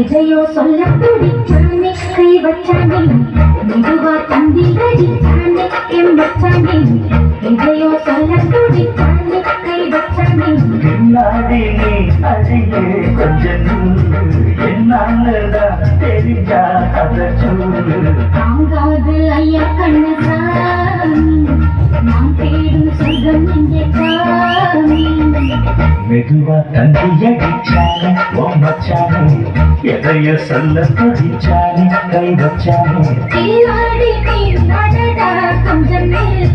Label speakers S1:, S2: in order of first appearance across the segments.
S1: எதையோ சொல்ல துடிச்சானே கை வச்சானே. மெதுவா தம்பி அடிச்சானே என் வச்சானே எதையோ சொல்ல துடிச்சானே கை வச்சானே.
S2: அழகு கொஞ்சம் என்னாலதான் தெரிஞ்சா அதை சொல்லு.
S1: தாங்காது ஐயா கண்ணு சாமி நான் தேடும் சொர்க்கம் எங்கே சாமி
S2: மெதுவா தந்தி அடிச்சானே ஓ மச்சானே எதைய சொல்ல துடிச்சானே கை வச்சானே.
S1: கீழாடி நீ நடடா கொஞ்சம் மேலே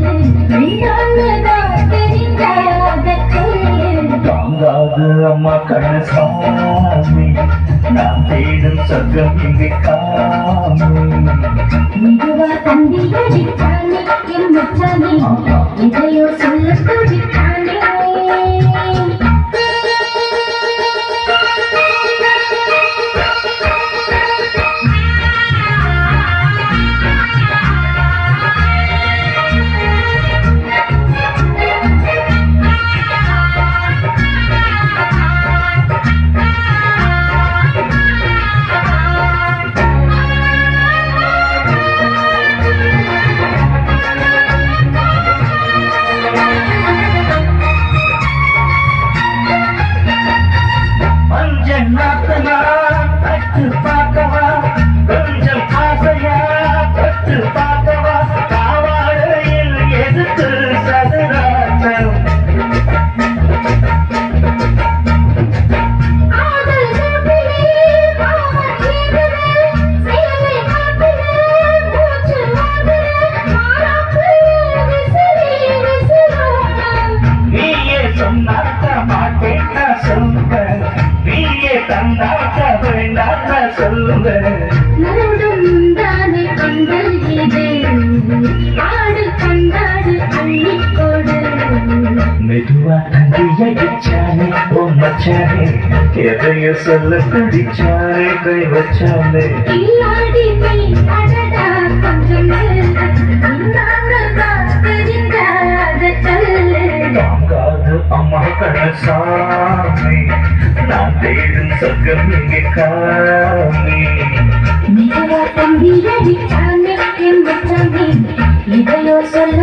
S2: அம்மா கண்ணு சாமி நான் தேடும் சொர்க்கம் நீயே தந்தாக்க வேண்டாம்
S1: தானே கண்கள் இது ஆடு கண்டாடு அள்ளிக்கொடு
S2: மெதுவா தந்தி அடிச்சானே ஓ மச்சானே எதைய சொல்ல கை வச்சானே. அம்மா கடசாமி நான் தேடும் சொர்க்கம் இங்கே காமி
S1: மெதுவா தம்பி அடிச்சானே என் மச்சானே இதையோ சொல்ல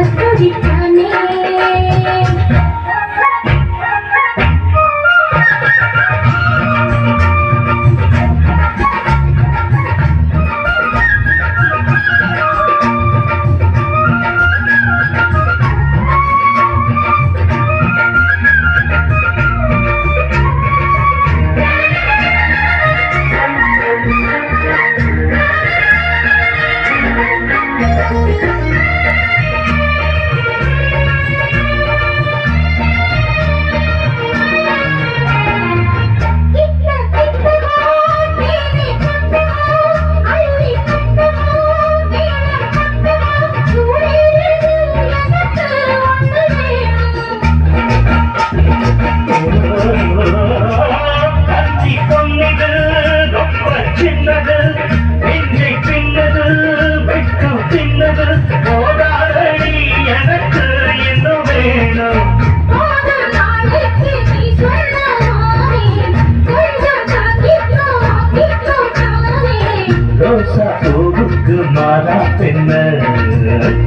S2: தோடுக்கு மாறா பெண்ண.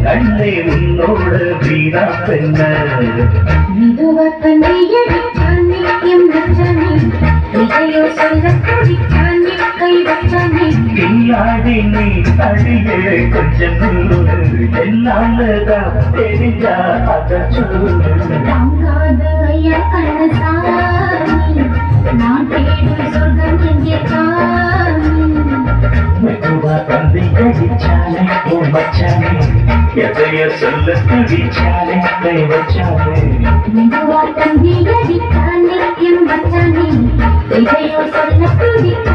S2: கண்ணே உன்னோடு வீணா பெண்ண. பின்னாடி நீ தடியே கொஞ்சம் என்னாலதான் தெரிஞ்சா அத சொல்லு. கண்ணசாமி தந்தி அடிச்சாலே ஓ மச்சானே எதைய சொல்ல துடிச்சாலே கை வச்சாலே
S1: மெதுவா தம்பி அடித்தானே என் மச்சானே இதையோ சொல்ல துடித்தானே